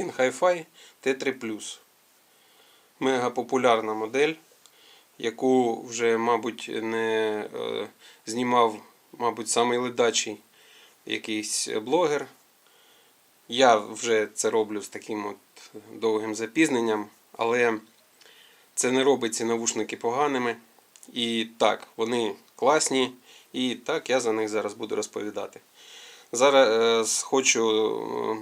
King Hi-Fi T3 Мега популярна модель, яку вже, мабуть, не е, знімав, мабуть, самий ледачий якийсь блогер. Я вже це роблю з таким от довгим запізненням, але це не робить ці навушники поганими. І так, вони класні, і так я за них зараз буду розповідати. Зараз е, хочу е,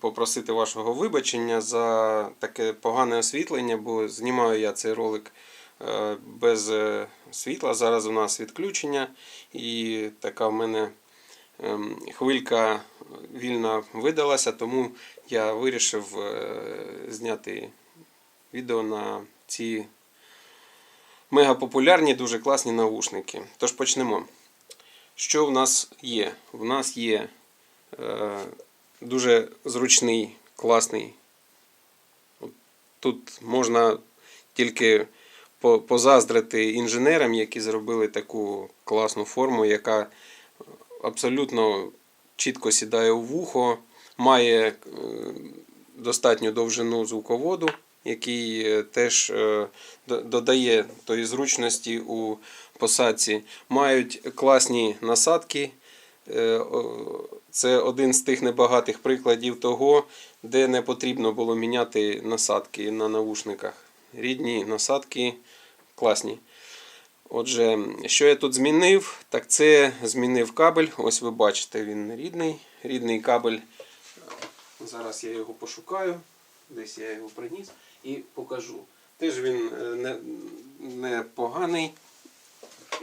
попросити вашого вибачення за таке погане освітлення, бо знімаю я цей ролик е, без світла. Зараз у нас відключення, і така в мене ем, хвилька вільна видалася, тому я вирішив зняти відео на ці мегапопулярні, дуже класні навушники. Тож почнемо. Що в нас є? В нас є е, дуже зручний, класний. Тут можна тільки позаздрити інженерам, які зробили таку класну форму, яка абсолютно чітко сідає у вухо, має е, достатню довжину звуководу, який е, теж е, додає тої зручності у посадці. Мають класні насадки. Е, Це один з тих небагатих прикладів того, де не потрібно було міняти насадки на навушниках. Рідні насадки класні. Отже, що я тут змінив? Так це змінив кабель. Ось ви бачите, він рідний. Рідний кабель. Зараз я його пошукаю. Десь я його приніс і покажу. Теж він е, не.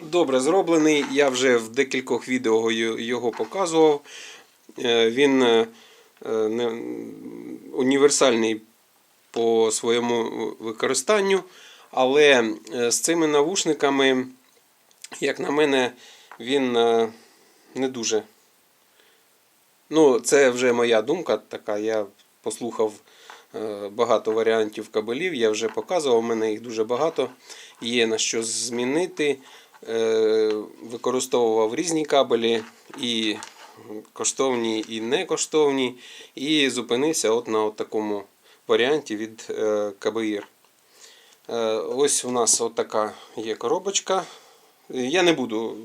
Добре зроблений. Я вже в декількох відео його показував. Е, Він е, універсальний по своєму використанню. Але з цими навушниками, як на мене, він не дуже. Ну, це вже моя думка така. Я послухав багато варіантів кабелів, я вже показував, у мене їх дуже багато. Є на що змінити. Е, Використовував різні кабелі, і коштовні, і не коштовні. І зупинився от на от такому варіанті від е, КБІР. Е, Ось у нас от така є коробочка. Я не буду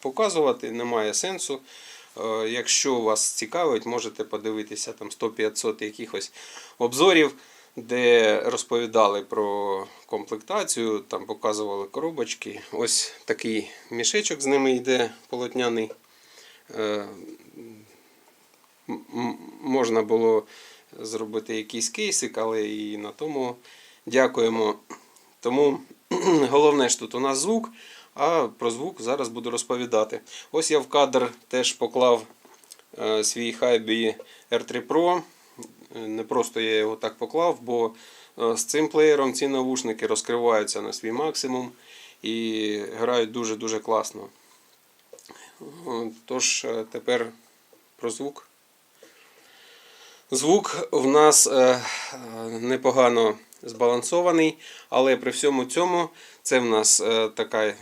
показувати, немає сенсу. Е, Якщо вас цікавить, можете подивитися там 100-500 якихось обзорів, де розповідали про комплектацію, там показували коробочки. Ось такий мішечок з ними йде полотняний. Е, Можна було зробити якийсь кейсик, але і на тому дякуємо. Тому головне ж тут у нас звук, а про звук зараз буду розповідати. Ось я в кадр теж поклав е, свій Hibi R3 Pro. Е, Не просто я його так поклав, бо е, з цим плеєром ці навушники розкриваються на свій максимум і грають дуже-дуже класно. Тож тепер про звук. Звук в нас е, е, непогано збалансований, але при всьому цьому це в нас е, така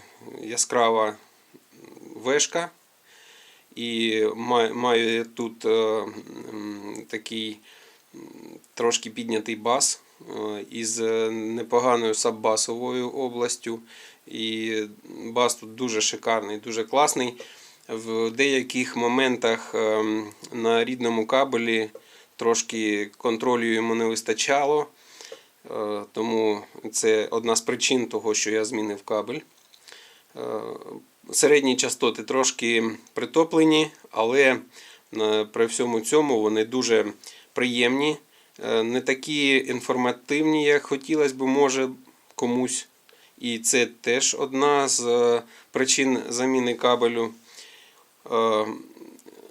яскрава вешка. І ма- маю тут такий трошки піднятий бас із непоганою саббасовою областю. І бас тут дуже шикарний, дуже класний. В деяких моментах ем, на рідному кабелі трошки контролю йому не вистачало. Е, Тому це одна з причин того, що я змінив кабель. Е, Середні частоти трошки притоплені, але е, при всьому цьому вони дуже приємні, не такі інформативні, як хотілося б, може комусь. І це теж одна з причин заміни кабелю.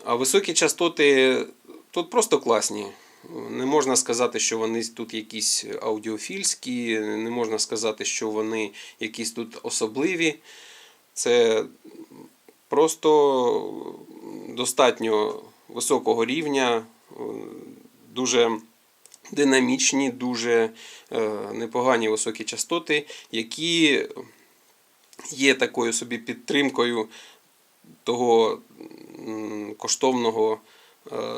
А високі частоти тут просто класні. Не можна сказати, що вони тут якісь аудіофільські, не можна сказати, що вони якісь тут особливі. Це просто достатньо високого рівня, дуже динамічні, дуже е, непогані високі частоти, які є такою собі підтримкою того коштовного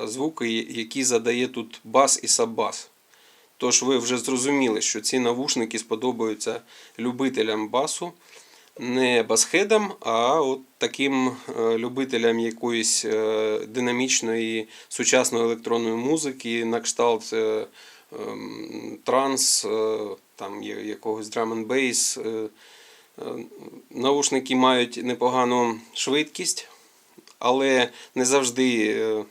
звуки, які задає тут бас і саббас. Тож ви вже зрозуміли, що ці навушники сподобаються любителям басу, не басхедам, а от таким е, любителям якоїсь е, динамічної сучасної електронної музики, на кшталт е, ем, транс, е, там якогось е, е, Наушники мають непогану швидкість, але не завжди е, е,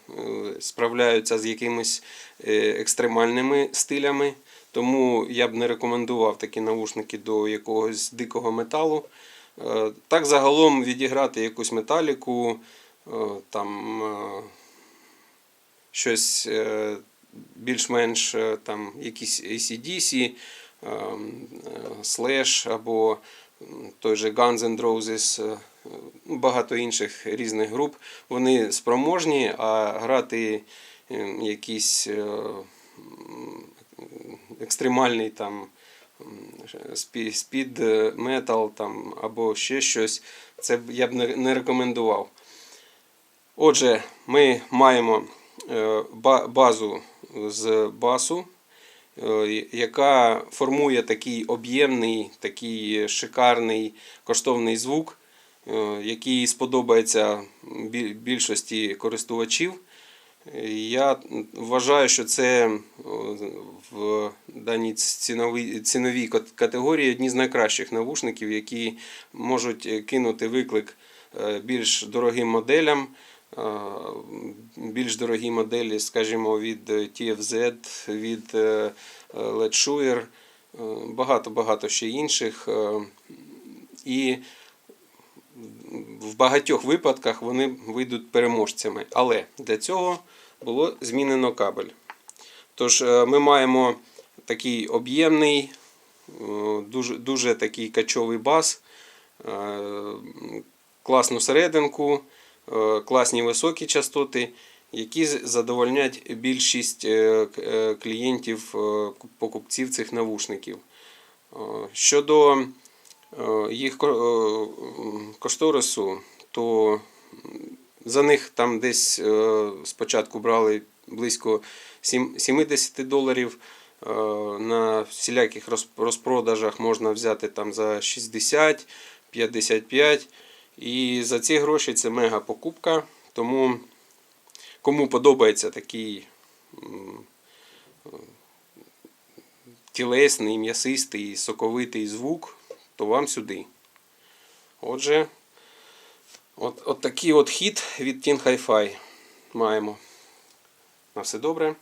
справляються з якимись е, екстремальними стилями. Тому я б не рекомендував такі наушники до якогось дикого металу. Так загалом відіграти якусь металіку, там щось більш-менш там якісь ACDC, Slash або той же Guns N' Roses, багато інших різних груп. Вони спроможні, а грати е, якісь е, екстремальний там спід е, метал там або ще щось, це я б не рекомендував. Отже, ми маємо е, базу з басу, яка формує такий об'ємний, такий шикарний коштовний звук, який сподобається більшості користувачів. Я вважаю, що це е, в даній ціновій, категорії одні з найкращих навушників, які можуть е, кинути виклик е, більш дорогим моделям. е, Більш дорогі моделі, скажімо, від е, TFZ, від е, е, LED Shure, е, багато-багато ще інших. е, І в багатьох випадках вони вийдуть переможцями. Але для цього було змінено кабель. Тож е, ми маємо такий об'ємний, е, дуже, дуже такий качовий бас, е, класну серединку, класні високі частоти, які задовольнять більшість клієнтів, покупців цих навушників. Щодо їх ко- е, кошторису, то за них там десь е, спочатку брали близько 70 доларів. Е, На всіляких розпродажах можна взяти там за 60, 55. І за ці гроші це мега покупка. Тому кому подобається такий тілесний, м'ясистий, соковитий звук, то вам сюди. Отже, от, от такий от хід від Teen Hi-Fi маємо. На все добре.